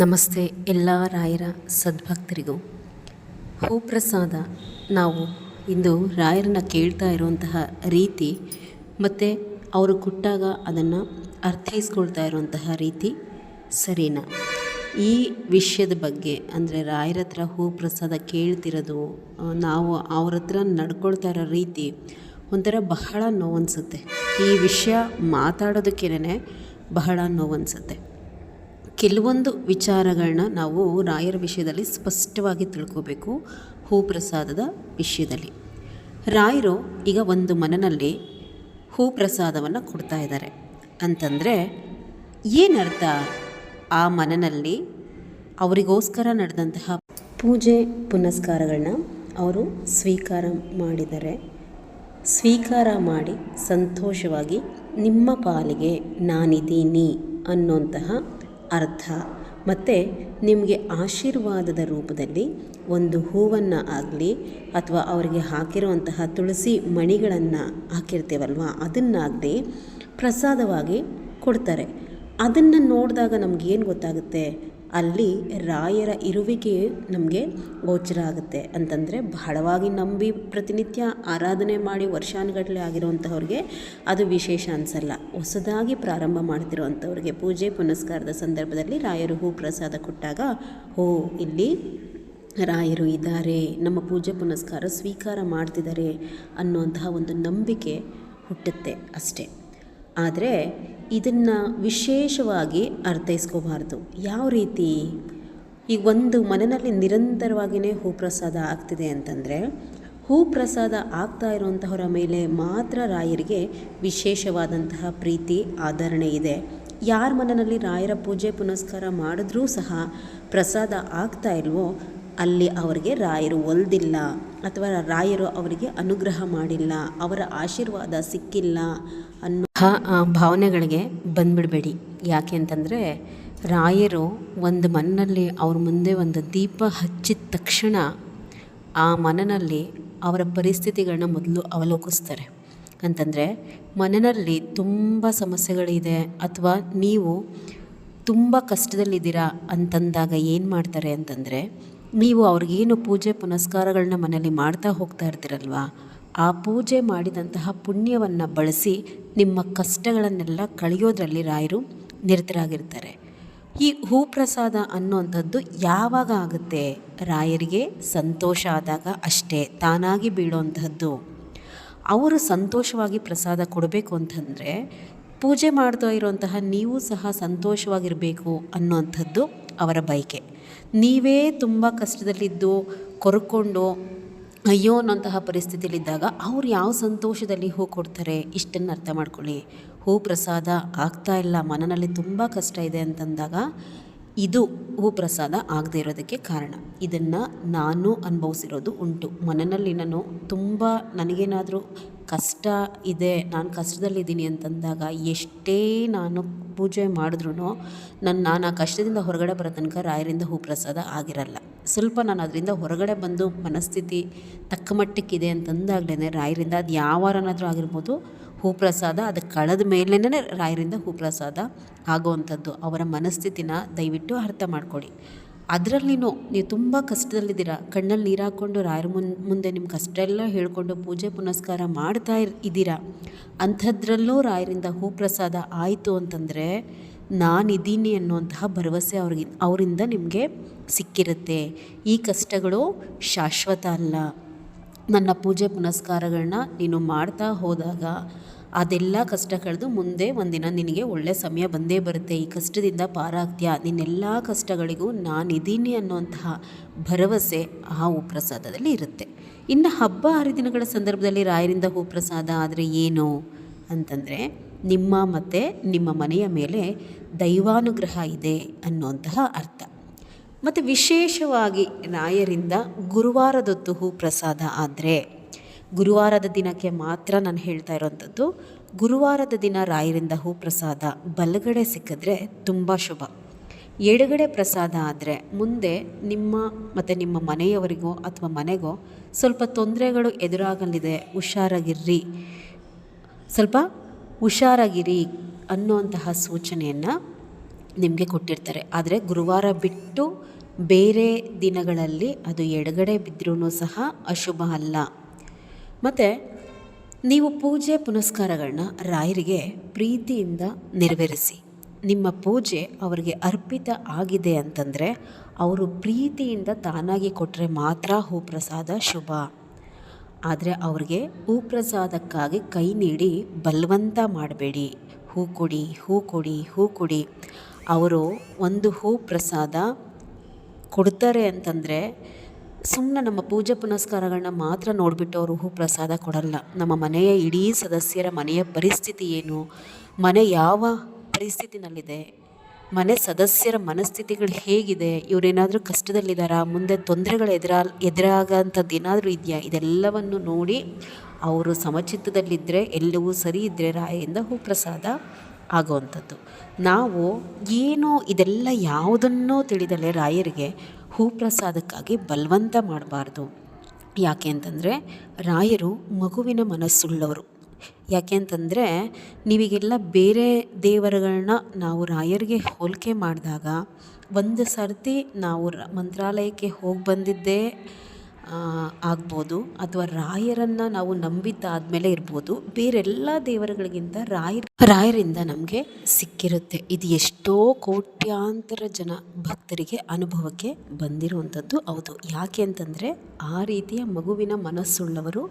ನಮಸ್ತೆ ಎಲ್ಲ ರಾಯರ ಸದ್ಭಕ್ತರಿಗೂ. ಹೂಪ್ರಸಾದ ನಾವು ಇಂದು ರಾಯರನ್ನ ಕೇಳ್ತಾ ಇರುವಂತಹ ರೀತಿ, ಮತ್ತು ಅವರು ಕೊಟ್ಟಾಗ ಅದನ್ನು ಅರ್ಥೈಸ್ಕೊಳ್ತಾ ಇರುವಂತಹ ರೀತಿ ಸರಿನಾ? ಈ ವಿಷಯದ ಬಗ್ಗೆ, ಅಂದರೆ ರಾಯರ ಹತ್ರ ಹೂಪ್ರಸಾದ ಕೇಳ್ತಿರೋದು ನಾವು ಅವ್ರ ಹತ್ರ ನಡ್ಕೊಳ್ತಾ ಇರೋ ರೀತಿ ಒಂಥರ ಬಹಳ ನೋವನ್ಸುತ್ತೆ. ಈ ವಿಷಯ ಮಾತಾಡೋದಕ್ಕೇನೆ ಬಹಳ ನೋವನ್ಸುತ್ತೆ. ಕೆಲವೊಂದು ವಿಚಾರಗಳನ್ನ ನಾವು ರಾಯರ ವಿಷಯದಲ್ಲಿ ಸ್ಪಷ್ಟವಾಗಿ ತಿಳ್ಕೋಬೇಕು, ಹೂಪ್ರಸಾದದ ವಿಷಯದಲ್ಲಿ. ರಾಯರು ಈಗ ಒಂದು ಮನನಲ್ಲಿ ಹೂಪ್ರಸಾದವನ್ನು ಕೊಡ್ತಾ ಇದ್ದಾರೆ. ಅಂತಂದರೆ, ಏನರ್ಥ ಆ ಮನನಲ್ಲಿ ಅವರಿಗೋಸ್ಕರ ನಡೆದಂತಹ ಪೂಜೆ ಪುನಸ್ಕಾರಗಳನ್ನ ಅವರು ಸ್ವೀಕಾರ ಮಾಡಿದರೆ, ಸ್ವೀಕಾರ ಮಾಡಿ ಸಂತೋಷವಾಗಿ ನಿಮ್ಮ ಪಾಲಿಗೆ ನಾನಿದ್ದೀನಿ ಅನ್ನೋಂತಹ ಅರ್ಥ. ಮತ್ತು ನಿಮಗೆ ಆಶೀರ್ವಾದದ ರೂಪದಲ್ಲಿ ಒಂದು ಹೂವನ್ನು ಆಗಲಿ ಅಥವಾ ಅವರಿಗೆ ಹಾಕಿರುವಂತಹ ತುಳಸಿ ಮಣಿಗಳನ್ನು ಹಾಕಿರ್ತೇವಲ್ವ, ಅದನ್ನಾಗಲಿ ಪ್ರಸಾದವಾಗಿ ಕೊಡ್ತಾರೆ. ಅದನ್ನು ನೋಡಿದಾಗ ನಮಗೇನು ಗೊತ್ತಾಗುತ್ತೆ? ಅಲ್ಲಿ ರಾಯರ ಇರುವಿಕೆ ನಮಗೆ ಗೋಚರ ಆಗುತ್ತೆ. ಅಂತಂದರೆ ಬಹಳವಾಗಿ ನಂಬಿ ಪ್ರತಿನಿತ್ಯ ಆರಾಧನೆ ಮಾಡಿ ವರ್ಷಾನುಗಟ್ಟಲೆ ಆಗಿರುವಂಥವ್ರಿಗೆ ಅದು ವಿಶೇಷ ಅನಿಸಲ್ಲ. ಹೊಸದಾಗಿ ಪ್ರಾರಂಭ ಮಾಡ್ತಿರುವಂಥವ್ರಿಗೆ ಪೂಜೆ ಪುನಸ್ಕಾರದ ಸಂದರ್ಭದಲ್ಲಿ ರಾಯರು ಹೂ ಪ್ರಸಾದ ಕೊಟ್ಟಾಗ ಓ ಇಲ್ಲಿ ರಾಯರು ಇದ್ದಾರೆ, ನಮ್ಮ ಪೂಜೆ ಪುನಸ್ಕಾರ ಸ್ವೀಕಾರ ಮಾಡ್ತಿದ್ದಾರೆ ಅನ್ನುವಂತಹ ಒಂದು ನಂಬಿಕೆ ಹುಟ್ಟುತ್ತೆ ಅಷ್ಟೇ. ಆದರೆ ಇದನ್ನು ವಿಶೇಷವಾಗಿ ಅರ್ಥೈಸ್ಕೋಬಾರ್ದು. ಯಾವ ರೀತಿ? ಈಗ ಒಂದು ಮನೆಯಲ್ಲಿ ನಿರಂತರವಾಗಿಯೇ ಹೂಪ್ರಸಾದ ಆಗ್ತಿದೆ ಅಂತಂದರೆ, ಹೂಪ್ರಸಾದ ಆಗ್ತಾ ಇರುವಂತಹವರ ಮೇಲೆ ಮಾತ್ರ ರಾಯರಿಗೆ ವಿಶೇಷವಾದಂತಹ ಪ್ರೀತಿ, ಆಧರಣೆ ಇದೆ. ಯಾರ ಮನೆಯಲ್ಲಿ ರಾಯರ ಪೂಜೆ ಪುನಸ್ಕಾರ ಮಾಡಿದ್ರೂ ಸಹ ಪ್ರಸಾದ ಆಗ್ತಾ ಇಲ್ವೋ ಅಲ್ಲಿ ಅವರಿಗೆ ರಾಯರು ಒಲ್ದಿಲ್ಲ ಅಥವಾ ರಾಯರು ಅವರಿಗೆ ಅನುಗ್ರಹ ಮಾಡಿಲ್ಲ, ಅವರ ಆಶೀರ್ವಾದ ಸಿಕ್ಕಿಲ್ಲ ಅನ್ನೋ ಭಾವನೆಗಳಿಗೆ ಬಂದ್ಬಿಡಬೇಡಿ. ಯಾಕೆ ಅಂತಂದರೆ ರಾಯರು ಒಂದು ಮನ್ನಲ್ಲಿ ಅವ್ರ ಮುಂದೆ ಒಂದು ದೀಪ ಹಚ್ಚಿದ ತಕ್ಷಣ ಆ ಮನನಲ್ಲಿ ಅವರ ಪರಿಸ್ಥಿತಿಗಳನ್ನ ಮೊದಲು ಅವಲೋಕಿಸ್ತಾರೆ. ಅಂತಂದರೆ ಮನನಲ್ಲಿ ತುಂಬ ಸಮಸ್ಯೆಗಳಿದೆ ಅಥವಾ ನೀವು ತುಂಬ ಕಷ್ಟದಲ್ಲಿದ್ದೀರಾ ಅಂತಂದಾಗ ಏನು ಮಾಡ್ತಾರೆ ಅಂತಂದರೆ ನೀವು ಅವ್ರಿಗೇನು ಪೂಜೆ ಪುನಸ್ಕಾರಗಳನ್ನ ಮನೇಲಿ ಮಾಡ್ತಾ ಹೋಗ್ತಾ ಇರ್ತೀರಲ್ವ? ಆ ಪೂಜೆ ಮಾಡಿದಂತಹ ಪುಣ್ಯವನ್ನು ಬಳಸಿ ನಿಮ್ಮ ಕಷ್ಟಗಳನ್ನೆಲ್ಲ ಕಳೆಯೋದ್ರಲ್ಲಿ ರಾಯರು ನಿರತರಾಗಿರ್ತಾರೆ. ಈ ಹೂಪ್ರಸಾದ ಅನ್ನುವಂಥದ್ದು ಯಾವಾಗ ಆಗುತ್ತೆ? ರಾಯರಿಗೆ ಸಂತೋಷ ಆದಾಗ ಅಷ್ಟೇ ತಾನಾಗಿ ಬೀಳುವಂತಹದ್ದು ಅವರು ಸಂತೋಷವಾಗಿ ಪ್ರಸಾದ ಕೊಡಬೇಕು ಅಂತಂದರೆ ಪೂಜೆ ಮಾಡ್ತಾ ಇರುವಂತಹ ನೀವು ಸಹ ಸಂತೋಷವಾಗಿರಬೇಕು ಅನ್ನುವಂಥದ್ದು ಅವರ ಬಯಕೆ. ನೀವೇ ತುಂಬ ಕಷ್ಟದಲ್ಲಿದ್ದು ಕೊರ್ಕೊಂಡು ಅಯ್ಯೋ ಅನ್ನೋಂತಹ ಪರಿಸ್ಥಿತಿಯಲ್ಲಿದ್ದಾಗ ಅವ್ರು ಯಾವ ಸಂತೋಷದಲ್ಲಿ ಹೂ ಕೊಡ್ತಾರೆ ಇಷ್ಟನ್ನು ಅರ್ಥ ಮಾಡ್ಕೊಳ್ಳಿ. ಹೂ ಪ್ರಸಾದ ಆಗ್ತಾ ಇಲ್ಲ, ಮನನಲ್ಲಿ ತುಂಬ ಕಷ್ಟ ಇದೆ ಅಂತಂದಾಗ ಇದು ಹೂ ಪ್ರಸಾದ ಆಗದೇ ಇರೋದಕ್ಕೆ ಕಾರಣ. ಇದನ್ನು ನಾನು ಅನುಭವಿಸಿರೋದು ಉಂಟು. ಮನನಲ್ಲಿ ನಾನು ತುಂಬ ನನಗೇನಾದರೂ ಕಷ್ಟ ಇದೆ, ನಾನು ಕಷ್ಟದಲ್ಲಿದ್ದೀನಿ ಅಂತಂದಾಗ ಎಷ್ಟೇ ನಾನು ಪೂಜೆ ಮಾಡಿದ್ರೂ ನನ್ನ ನಾನು ಆ ಕಷ್ಟದಿಂದ ಹೊರಗಡೆ ಬರೋ ತನಕ ರಾಯರಿಂದ ಹೂ ಪ್ರಸಾದ ಆಗಿರಲ್ಲ. ಸ್ವಲ್ಪ ನಾನು ಅದರಿಂದ ಹೊರಗಡೆ ಬಂದು ಮನಸ್ಥಿತಿ ತಕ್ಕ ಮಟ್ಟಕ್ಕಿದೆ ಅಂತಂದಾಗಲೇ ರಾಯರಿಂದ ಅದು ಯಾವಾರನಾದರೂ ಆಗಿರ್ಬೋದು ಹೂಪ್ರಸಾದ, ಅದು ಕಳೆದ ಮೇಲೇ ರಾಯರಿಂದ ಹೂಪ್ರಸಾದ ಆಗೋವಂಥದ್ದು. ಅವರ ಮನಸ್ಥಿತಿನ ದಯವಿಟ್ಟು ಅರ್ಥ ಮಾಡ್ಕೊಳ್ಳಿ. ಅದರಲ್ಲಿನೂ ನೀವು ತುಂಬ ಕಷ್ಟದಲ್ಲಿದ್ದೀರಾ. ಕಣ್ಣಲ್ಲಿ ನೀರು ಹಾಕ್ಕೊಂಡು ರಾಯರ ಮುನ್, ಮುಂದೆ ನಿಮ್ಮ ಕಷ್ಟ ಎಲ್ಲ ಹೇಳಿಕೊಂಡು ಪೂಜೆ ಪುನಸ್ಕಾರ ಮಾಡ್ತಾ ಇರ್, ಇದ್ದೀರಾ. ಅಂಥದ್ರಲ್ಲೂ ರಾಯರಿಂದ ಹೂಪ್ರಸಾದ ಆಯಿತು ಅಂತಂದರೆ ನಾನಿದ್ದೀನಿ ಅನ್ನುವಂತಹ ಭರವಸೆ ಅವ್ರಿಗೆ, ಅವರಿಂದ ನಿಮಗೆ ಸಿಕ್ಕಿರುತ್ತೆ. ಈ ಕಷ್ಟಗಳು ಶಾಶ್ವತ ಅಲ್ಲ. ನನ್ನ ಪೂಜೆ ಪುನಸ್ಕಾರಗಳನ್ನ ನೀನು ಮಾಡ್ತಾ ಹೋದಾಗ ಅದೆಲ್ಲ ಕಷ್ಟ ಕಳೆದು ಮುಂದೆ ಒಂದಿನ ನಿನಗೆ ಒಳ್ಳೆಯ ಸಮಯ ಬಂದೇ ಬರುತ್ತೆ. ಈ ಕಷ್ಟದಿಂದ ಪಾರಾಗ್ತೀಯ? ನಿನ್ನೆಲ್ಲ ಕಷ್ಟಗಳಿಗೂ ನಾನಿದ್ದೀನಿ ಅನ್ನುವಂತಹ ಭರವಸೆ ಆ ಹೂಪ್ರಸಾದದಲ್ಲಿ ಇರುತ್ತೆ. ಇನ್ನು ಹಬ್ಬ ಹರಿದಿನಗಳ ಸಂದರ್ಭದಲ್ಲಿ ರಾಯರಿಂದ ಹೂಪ್ರಸಾದ ಆದರೆ ಏನು? ಅಂತಂದರೆ ನಿಮ್ಮ ಮತ್ತು ನಿಮ್ಮ ಮನೆಯ ಮೇಲೆ ದೈವಾನುಗ್ರಹ ಇದೆ ಅನ್ನುವಂತಹ ಅರ್ಥ. ಮತ್ತು ವಿಶೇಷವಾಗಿ ರಾಯರಿಂದ ಗುರುವಾರದೊತ್ತು ಹೂ ಪ್ರಸಾದ ಆದರೆ ಗುರುವಾರದ ದಿನಕ್ಕೆ ಮಾತ್ರ ನಾನು ಹೇಳ್ತಾ ಇರೋವಂಥದ್ದು ಗುರುವಾರದ ದಿನ ರಾಯರಿಂದ ಹೂ ಪ್ರಸಾದ ಬಲಗಡೆ ಸಿಕ್ಕಿದ್ರೆ ತುಂಬ ಶುಭ. ಎಡಗಡೆ ಪ್ರಸಾದ ಆದರೆ ಮುಂದೆ ನಿಮ್ಮ ಮತ್ತು ನಿಮ್ಮ ಮನೆಯವರಿಗೋ ಅಥವಾ ಮನೆಗೋ ಸ್ವಲ್ಪ ತೊಂದರೆಗಳು ಎದುರಾಗಲಿದೆ, ಹುಷಾರಾಗಿರ್ರಿ. ಸ್ವಲ್ಪ ಹುಷಾರಾಗಿರಿ ಅನ್ನುವಂತಹ ಸೂಚನೆಯನ್ನು ನಿಮಗೆ ಕೊಟ್ಟಿರ್ತಾರೆ. ಆದರೆ ಗುರುವಾರ ಬಿಟ್ಟು ಬೇರೆ ದಿನಗಳಲ್ಲಿ ಅದು ಎಡಗಡೆ ಬಿದ್ದರೂ ಸಹ ಅಶುಭ ಅಲ್ಲ. ಮತ್ತು ನೀವು ಪೂಜೆ ಪುನಸ್ಕಾರಗಳನ್ನ ರಾಯರಿಗೆ ಪ್ರೀತಿಯಿಂದ ನೆರವೇರಿಸಿ. ನಿಮ್ಮ ಪೂಜೆ ಅವರಿಗೆ ಅರ್ಪಿತ ಆಗಿದೆ ಅಂತಂದರೆ ಅವರು ಪ್ರೀತಿಯಿಂದ ತಾನಾಗಿ ಕೊಟ್ಟರೆ ಮಾತ್ರ ಹೂಪ್ರಸಾದ ಶುಭ. ಆದರೆ ಅವ್ರಿಗೆ ಹೂಪ್ರಸಾದಕ್ಕಾಗಿ ಕೈ ನೀಡಿ ಬಲವಂತ ಮಾಡಬೇಡಿ. ಹೂ ಕೊಡಿ ಹೂ ಕೊಡಿ ಹೂ ಕೊಡಿ. ಅವರು ಒಂದು ಹೂ ಪ್ರಸಾದ ಕೊಡ್ತಾರೆ ಅಂತಂದರೆ ಸುಮ್ಮನೆ ನಮ್ಮ ಪೂಜೆ ಪುನಸ್ಕಾರಗಳನ್ನ ಮಾತ್ರ ನೋಡಿಬಿಟ್ಟು ಅವರು ಹೂ ಪ್ರಸಾದ ಕೊಡಲ್ಲ. ನಮ್ಮ ಮನೆಯ ಇಡೀ ಸದಸ್ಯರ ಮನೆಯ ಪರಿಸ್ಥಿತಿ ಏನು? ಮನೆ ಯಾವ ಪರಿಸ್ಥಿತಿನಲ್ಲಿದೆ? ಮನೆ ಸದಸ್ಯರ ಮನಸ್ಥಿತಿಗಳು ಹೇಗಿದೆ? ಇವರೇನಾದರೂ ಕಷ್ಟದಲ್ಲಿದ್ದಾರಾ ಮುಂದೆ ತೊಂದರೆಗಳು ಎದುರಾ, ಎದುರಾಗೋಂಥದ್ದು ಏನಾದರೂ ಇದೆಯಾ? ಇದೆಲ್ಲವನ್ನು ನೋಡಿ ಅವರು ಸಮಚಿತ್ತದಲ್ಲಿದ್ದರೆ ಎಲ್ಲವೂ ಸರಿ ಇದ್ದರೆ ರಾಯಿಂದ ಹೂ ಪ್ರಸಾದ ಆಗುವಂಥದ್ದು. ನಾವು ಏನು ಇದೆಲ್ಲ ಯಾವುದನ್ನೂ ತಿಳಿದಲೆ ರಾಯರಿಗೆ ಹೂ ಪ್ರಸಾದಕ್ಕಾಗಿ ಬಲವಂತ ಮಾಡಬಾರ್ದು. ಯಾಕೆ ಅಂತಂದರೆ ರಾಯರು ಮಗುವಿನ ಮನಸ್ಸುಳ್ಳವರು. ಯಾಕೆ ಅಂತಂದರೆ ನೀವಿಗೆಲ್ಲ ಬೇರೆ ದೇವರುಗಳನ್ನ ನಾವು ರಾಯರಿಗೆ ಹೋಲಿಕೆ ಮಾಡಿದಾಗ, ಒಂದು ಸರ್ತಿ ನಾವು ಮಂತ್ರಾಲಯಕ್ಕೆ ಹೋಗಿ ಬಂದಿದ್ದೇ ಆಗ್ಬೋದು ಅಥವಾ ರಾಯರನ್ನು ನಾವು ನಂಬಿದ್ದಾದಮೇಲೆ ಇರ್ಬೋದು, ಬೇರೆಲ್ಲ ದೇವರುಗಳಿಗಿಂತ ರಾಯರ್, ರಾಯರಿಂದ ನಮಗೆ ಸಿಕ್ಕಿರುತ್ತೆ. ಇದು ಎಷ್ಟೋ ಕೋಟ್ಯಾಂತರ ಜನ ಭಕ್ತರಿಗೆ ಅನುಭವಕ್ಕೆ ಬಂದಿರುವಂಥದ್ದು ಹೌದು. ಯಾಕೆ ಅಂತಂದರೆ ಆ ರೀತಿಯ ಮಗುವಿನ ಮನಸ್ಸುಳ್ಳವರು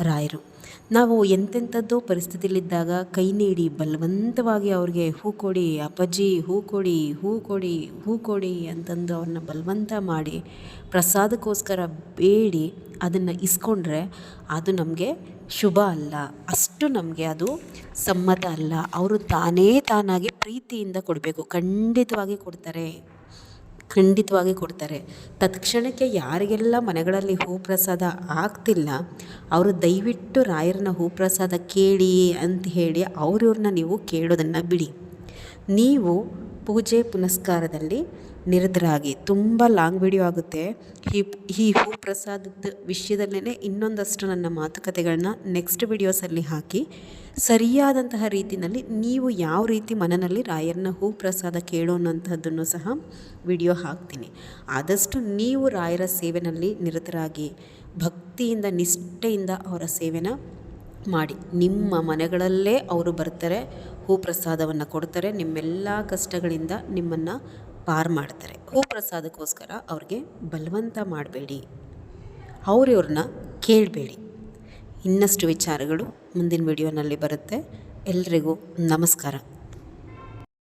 ರಾಯರು. ನಾವು ಎಂತೆಂಥದ್ದೋ ಪರಿಸ್ಥಿತಿಯಲ್ಲಿದ್ದಾಗ ಕೈ ನೀಡಿ ಬಲವಂತವಾಗಿ ಅವ್ರಿಗೆ ಹೂ ಕೊಡಿ, ಅಪ್ಪಾಜಿ ಹೂ ಕೊಡಿ ಹೂ ಕೊಡಿ ಹೂ ಕೊಡಿ ಅಂತಂದು ಅವ್ರನ್ನ ಬಲವಂತ ಮಾಡಿ ಪ್ರಸಾದಕ್ಕೋಸ್ಕರ ಬೇಡಿ ಅದನ್ನು ಇಸ್ಕೊಂಡ್ರೆ ಅದು ನಮಗೆ ಶುಭ ಅಲ್ಲ. ಅಷ್ಟು ನಮಗೆ ಅದು ಸಮ್ಮತ ಅಲ್ಲ. ಅವರು ತಾನೇ ತಾನಾಗಿ ಪ್ರೀತಿಯಿಂದ ಕೊಡಬೇಕು. ಖಂಡಿತವಾಗಿ ಕೊಡ್ತಾರೆ. ಖಂಡಿತವಾಗಿ ಕೊಡ್ತಾರೆ. ತತ್ಕ್ಷಣಕ್ಕೆ ಯಾರಿಗೆಲ್ಲ ಮನೆಗಳಲ್ಲಿ ಹೂಪ್ರಸಾದ ಆಗ್ತಿಲ್ಲ, ಅವರು ದಯವಿಟ್ಟು ರಾಯರನ್ನ ಹೂಪ್ರಸಾದ ಕೇಳಿ ಅಂತ ಹೇಳಿ ಅವ್ರಿವ್ರನ್ನ ನೀವು ಕೇಳೋದನ್ನು ಬಿಡಿ. ನೀವು ಪೂಜೆ ಪುನಸ್ಕಾರದಲ್ಲಿ ನಿರತರಾಗಿ. ತುಂಬ ಲಾಂಗ್ ವಿಡಿಯೋ ಆಗುತ್ತೆ. ಈ ಈ ಹೂ ಪ್ರಸಾದದ ವಿಷಯದಲ್ಲೇ ಇನ್ನೊಂದಷ್ಟು ನನ್ನ ಮಾತುಕತೆಗಳನ್ನ ನೆಕ್ಸ್ಟ್ ವಿಡಿಯೋಸಲ್ಲಿ ಹಾಕಿ, ಸರಿಯಾದಂತಹ ರೀತಿಯಲ್ಲಿ ನೀವು ಯಾವ ರೀತಿ ಮನನಲ್ಲಿ ರಾಯರನ್ನ ಹೂ ಪ್ರಸಾದ ಕೇಳೋನಂಥದ್ದನ್ನು ಸಹ ವಿಡಿಯೋ ಹಾಕ್ತೀನಿ. ಆದಷ್ಟು ನೀವು ರಾಯರ ಸೇವೆಯಲ್ಲಿ ನಿರತರಾಗಿ, ಭಕ್ತಿಯಿಂದ, ನಿಷ್ಠೆಯಿಂದ ಅವರ ಸೇವೆನ ಮಾಡಿ. ನಿಮ್ಮ ಮನೆಗಳಲ್ಲೇ ಅವರು ಬರ್ತಾರೆ ಹೂ ಪ್ರಸಾದವನ್ನು ಕೊಡ್ತಾರೆ. ನಿಮ್ಮೆಲ್ಲ ಕಷ್ಟಗಳಿಂದ ನಿಮ್ಮನ್ನು ಪಾರ್ ಮಾಡ್ತಾರೆ. ಹೂಪ್ರಸಾದಕ್ಕೋಸ್ಕರ ಅವ್ರಿಗೆ ಬಲವಂತ ಮಾಡಬೇಡಿ. ಅವ್ರವ್ರನ್ನ ಕೇಳಬೇಡಿ. ಇನ್ನಷ್ಟು ವಿಚಾರಗಳು ಮುಂದಿನ ವಿಡಿಯೋನಲ್ಲಿ ಬರುತ್ತೆ. ಎಲ್ರಿಗೂ ನಮಸ್ಕಾರ.